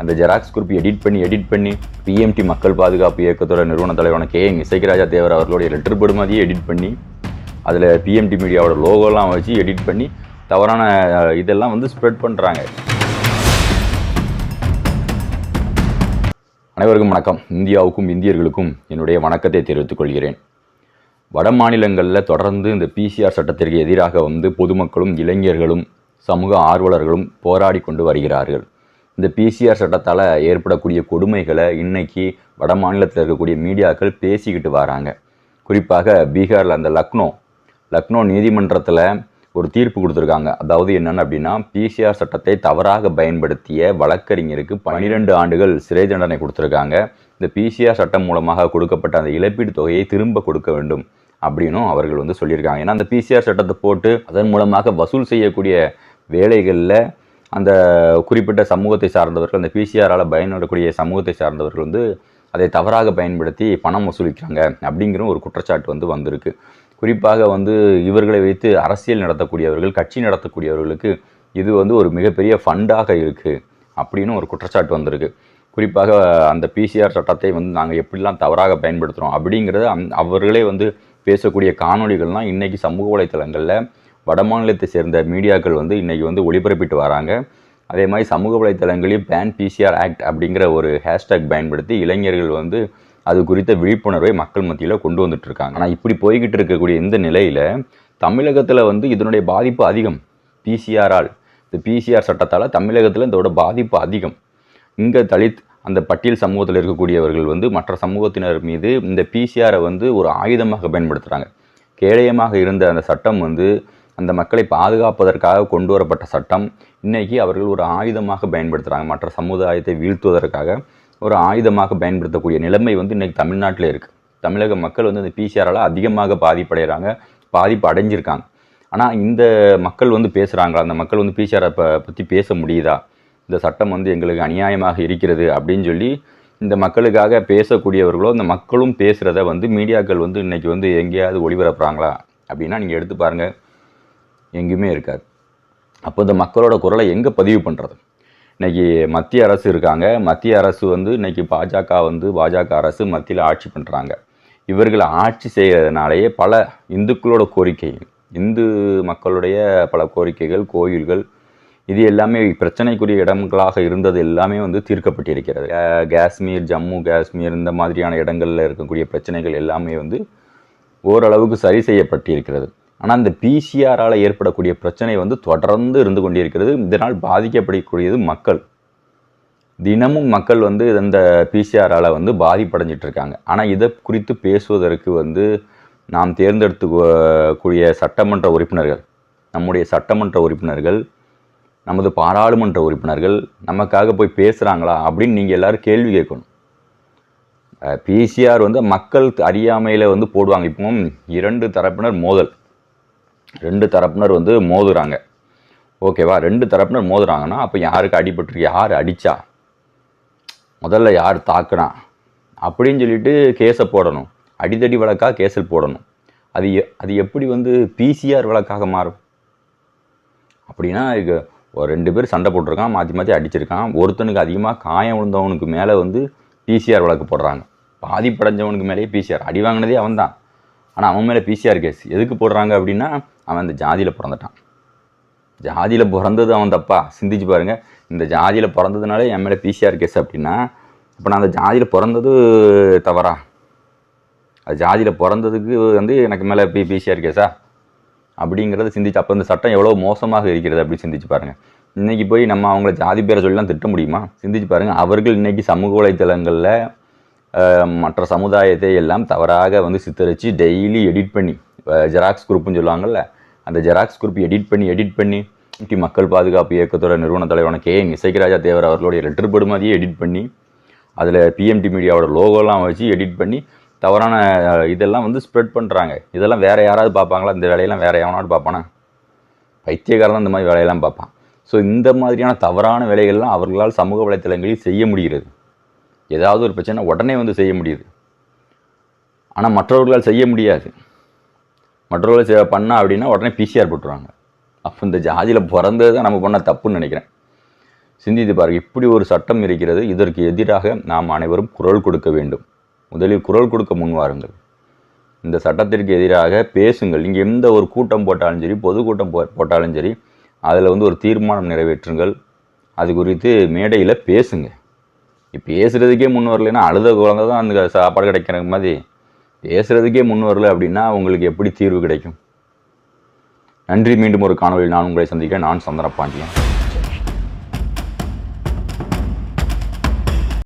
அந்த ஜெராக்ஸ் குறிப்பு எடிட் பண்ணி எடிட் பண்ணி பிஎம்டி மக்கள் பாதுகாப்பு இயக்கத்தோட நிறுவன தலைவரான கே என் இசைக்கராஜா தேவர் அவர்களுடைய லெட்டர் படுமாதியே எடிட் பண்ணி அதில் பிஎம்டி மீடியாவோட லோகோலாம் வச்சு எடிட் பண்ணி தவறான இதெல்லாம் வந்து ஸ்ப்ரெட் பண்ணுறாங்க அனைவருக்கும் வணக்கம். இந்தியாவுக்கும் இந்தியர்களுக்கும் என்னுடைய வணக்கத்தை தெரிவித்துக் கொள்கிறேன். வட மாநிலங்களில் தொடர்ந்து இந்த பிசிஆர் சட்டத்திற்கு எதிராக வந்து பொதுமக்களும் இளைஞர்களும் சமூக ஆர்வலர்களும் போராடி கொண்டு வருகிறார்கள். இந்த பிசிஆர் சட்டத்தால் ஏற்படக்கூடிய கொடுமைகளை இன்னைக்கு வட மாநிலத்தில் இருக்கக்கூடிய மீடியாக்கள் பேசிக்கிட்டு வராங்க. குறிப்பாக பீகாரில் அந்த லக்னோ லக்னோ நீதிமன்றத்தில் ஒரு தீர்ப்பு கொடுத்துருக்காங்க. அதாவது என்னென்னு அப்படின்னா பிசிஆர் சட்டத்தை தவறாக பயன்படுத்திய வழக்கறிஞருக்கு பன்னிரெண்டு ஆண்டுகள் சிறை தண்டனை கொடுத்துருக்காங்க. இந்த பிசிஆர் சட்டம் மூலமாக கொடுக்கப்பட்ட அந்த இழப்பீடு தொகையை திரும்ப கொடுக்க வேண்டும் அப்படின்னும் அவர்கள் வந்து சொல்லியிருக்காங்க. ஏன்னா அந்த பிசிஆர் சட்டத்தை போட்டு அதன் மூலமாக வசூல் செய்யக்கூடிய வேலைகளில் அந்த குறிப்பிட்ட சமூகத்தை சார்ந்தவர்கள் அந்த பிசிஆரால் பயன்படக்கூடிய சமூகத்தை சார்ந்தவர்கள் வந்து அதை தவறாக பயன்படுத்தி பணம் வசூலிக்கிறாங்க அப்படிங்கிற ஒரு குற்றச்சாட்டு வந்து வந்திருக்கு. குறிப்பாக வந்து இவர்களை வைத்து அரசியல் நடத்தக்கூடியவர்கள் கட்சி நடத்தக்கூடியவர்களுக்கு இது வந்து ஒரு மிகப்பெரிய ஃபண்டாக இருக்குது அப்படின்னு ஒரு குற்றச்சாட்டு வந்திருக்கு. குறிப்பாக அந்த பிசிஆர் சட்டத்தை வந்து நாங்கள் எப்படிலாம் தவறாக பயன்படுத்துகிறோம் அப்படிங்கிறத அந் அவர்களே வந்து பேசக்கூடிய காணொலிகள்லாம் இன்றைக்கி சமூக வலைத்தளங்களில் வடமாநிலத்தை சேர்ந்த மீடியாக்கள் வந்து இன்றைக்கி வந்து ஒளிபரப்பிட்டு வராங்க. அதே மாதிரி சமூக வலைத்தளங்களையும் பேன் பிசிஆர் ஆக்ட் அப்படிங்கிற ஒரு ஹேஷ்டேக் பயன்படுத்தி இளைஞர்கள் வந்து அது குறித்த விழிப்புணர்வை மக்கள் மத்தியில் கொண்டு வந்துட்டுருக்காங்க ஆனால் இப்படி போய்கிட்டு இருக்கக்கூடிய இந்த நிலையில் தமிழகத்தில் வந்து இதனுடைய பாதிப்பு அதிகம். பிசிஆரால் இந்த பிசிஆர் சட்டத்தால் தமிழகத்தில் இதோட பாதிப்பு அதிகம். இங்கே தலித் அந்த பட்டியல் சமூகத்தில் இருக்கக்கூடியவர்கள் வந்து மற்ற சமூகத்தினர் மீது இந்த பிசிஆரை வந்து ஒரு ஆயுதமாக பயன்படுத்துகிறாங்க கேடயமாக இருந்த அந்த சட்டம் வந்து அந்த மக்களை பாதுகாப்பதற்காக கொண்டு வரப்பட்ட சட்டம் இன்னைக்கு அவர்கள் ஒரு ஆயுதமாக பயன்படுத்துகிறாங்க மற்ற சமுதாயத்தை வீழ்த்துவதற்காக ஒரு ஆயுதமாக பயன்படுத்தக்கூடிய நிலைமை வந்து இன்றைக்கி தமிழ்நாட்டில் இருக்குது தமிழக மக்கள் வந்து இந்த பிசிஆரால் அதிகமாக பாதிப்படைகிறாங்க பாதிப்பு அடைஞ்சிருக்காங்க. ஆனால் இந்த மக்கள் வந்து பேசுகிறாங்களா அந்த மக்கள் வந்து பிசிஆரை ப பற்றி பேச முடியுதா? இந்த சட்டம் வந்து எங்களுக்கு அநியாயமாக இருக்கிறது அப்படின்னு சொல்லி இந்த மக்களுக்காக பேசக்கூடியவர்களோ இந்த மக்களும் பேசுகிறத வந்து மீடியாக்கள் வந்து இன்றைக்கி வந்து எங்கேயாவது ஒளிபரப்புறாங்களா? அப்படின்னா நீங்கள் எடுத்து பாருங்கள் எங்கேயுமே இருக்காது. அப்போ இந்த மக்களோட குரலை எங்கே பதிவு பண்ணுறது இன்னைக்கு மத்திய அரசு இருக்காங்க. மத்திய அரசு வந்து இன்னைக்கு பாஜக வந்து பாஜக அரசு மத்தியில் ஆட்சி பண்ணுறாங்க இவர்கள் ஆட்சி செய்கிறதுனாலேயே பல இந்துக்களோட கோரிக்கை இந்து மக்களுடைய பல கோரிக்கைகள் கோயில்கள் இது எல்லாமே பிரச்சனைக்குரிய இடங்களாக இருந்தது எல்லாமே வந்து தீர்க்கப்பட்டிருக்கிறது. காஷ்மீர் ஜம்மு காஷ்மீர் இந்த மாதிரியான இடங்களில் இருக்கக்கூடிய பிரச்சனைகள் எல்லாமே வந்து ஓரளவுக்கு சரி செய்யப்பட்டிருக்கிறது. ஆனால் இந்த பிசிஆரால் ஏற்படக்கூடிய பிரச்சனை வந்து தொடர்ந்து இருந்து கொண்டிருக்கிறது. இதனால் பாதிக்கப்படக்கூடியது மக்கள். தினமும் மக்கள் வந்து இந்த பிசிஆரால் வந்து பாதிப்படைஞ்சிட்டு இருக்காங்க ஆனால் இதை குறித்து பேசுவதற்கு வந்து நாம் தேர்ந்தெடுத்து கூடிய சட்டமன்ற உறுப்பினர்கள் நம்முடைய சட்டமன்ற உறுப்பினர்கள் நமது பாராளுமன்ற உறுப்பினர்கள் நமக்காக போய் பேசுகிறாங்களா அப்படின்னு நீங்கள் எல்லோரும் கேள்வி கேட்கணும். பிசிஆர் வந்து மக்கள் அறியாமையில் வந்து போடுவாங்க. இப்போ இரண்டு தரப்பினர் மோதல். ரெண்டு தரப்பினர் வந்து மோதுறாங்க. ஓகேவா? ரெண்டு தரப்பினர் மோதுறாங்கன்னா அப்போ யாருக்கு அடிபட்டிருக்கு? யார் அடித்தா முதல்ல யார் தாக்குனா? அப்படின்னு சொல்லிட்டு கேஸை போடணும். அடிதடி வழக்காக கேஸில் போடணும். அது எ- அது எப்படி வந்து பிசிஆர் வழக்காக மாறும்? அப்படின்னா இது ஒரு ரெண்டு பேர் சண்டை போட்டிருக்கான் மாற்றி மாற்றி அடிச்சிருக்கான். ஒருத்தனுக்கு அதிகமாக காயம் விழுந்தவனுக்கு மேலே வந்து பிசிஆர் வழக்கு போடுறாங்க. பாதிப்படைஞ்சவனுக்கு மேலேயே பிசிஆர் அடி வாங்கினதே அவன் தான் ஆனால் அவன் மேலே பிசிஆர் கேஸ். எதுக்கு போடுறாங்க அப்படின்னா அவன் இந்த ஜாதியில் பிறந்துட்டான். ஜாதியில் பிறந்தது அவன் தப்பா? சிந்திச்சு பாருங்கள் இந்த ஜாதியில் பிறந்ததுனால என் மேலே பிசிஆர் கேஸ் அப்படின்னா இப்போ நான் அந்த ஜாதியில் பிறந்தது தவறா? அது ஜாதியில் பிறந்ததுக்கு வந்து எனக்கு மேலே பி பிசிஆர் கேஸா அப்படிங்கிறத சிந்திச்சு அப்போ இந்த சட்டம் எவ்வளோ மோசமாக இருக்கிறது அப்படி சிந்திச்சு பாருங்கள் இன்றைக்கி போய் நம்ம அவங்கள ஜாதி பேரை சொல்லலாம் திட்ட முடியுமா? சிந்திச்சு பாருங்கள் அவர்கள் இன்றைக்கி சமூக வலைத்தளங்களில் மற்ற சமுதாயத்தை எல்லாம் தவறாக வந்து சித்தரித்து டெய்லி எடிட் பண்ணி ஜெராக்ஸ் குரூப்புன்னு சொல்லுவாங்கல்ல அந்த ஜெராக்ஸ் குரூப் எடிட் பண்ணி எடிட் பண்ணி டி மக்கள் பாதுகாப்பு இயக்கத்தோட நிறுவன தலைவரான கே என் இசைக்கராஜா தேவர் அவர்களுடைய லெட்டர் படுமாதியே எடிட் பண்ணி அதில் பிஎம்டி மீடியாவோட லோகோலாம் வச்சு எடிட் பண்ணி தவறான இதெல்லாம் வந்து ஸ்ப்ரெட் பண்ணுறாங்க இதெல்லாம் வேறு யாராவது பார்ப்பாங்களா? இந்த வேலையெல்லாம் வேறு எவனாவது பார்ப்பானா? பைத்தியக்காரன் தான் இந்த மாதிரி வேலையெல்லாம் பார்ப்பான். ஸோ இந்த மாதிரியான தவறான வேலைகள்லாம் அவர்களால் சமூக வலைத்தளங்களில் செய்ய முடிகிறது. ஏதாவது ஒரு பிரச்சனை உடனே வந்து செய்ய முடியுது. ஆனால் மற்றவர்களால் செய்ய முடியாது. மற்றவர்கள் சேவை பண்ணா அப்படின்னா உடனே பிசிஆர் போட்டுருவாங்க. அப்போ இந்த ஜாதியில் பிறந்தது தான் நம்ம பண்ண தப்புன்னு நினைக்கிறேன். சிந்தித்து பாருங்கள் இப்படி ஒரு சட்டம் இருக்கிறது இதற்கு எதிராக நாம் அனைவரும் குரல் கொடுக்க வேண்டும். முதலில் குரல் கொடுக்க முன் வாருங்கள். இந்த சட்டத்திற்கு எதிராக பேசுங்கள். இங்கே எந்த ஒரு கூட்டம் போட்டாலும் சரி பொதுக்கூட்டம் போ போட்டாலும் சரி அதில் வந்து ஒரு தீர்மானம் நிறைவேற்றுங்கள். அது குறித்து மேடையில் பேசுங்க. இப்போ பேசுகிறதுக்கே முன் வரலைன்னா அழுத குழந்தை தான் அந்த சாப்பாடு கிடைக்கிற மாதிரி பேசுகிறதுக்கே முன் வரல அப்படின்னா உங்களுக்கு எப்படி தீர்வு கிடைக்கும்? நன்றி மீண்டும் ஒரு காணொலியில் நான் உங்களை சந்திக்க நான் சந்திரபாண்டியன்.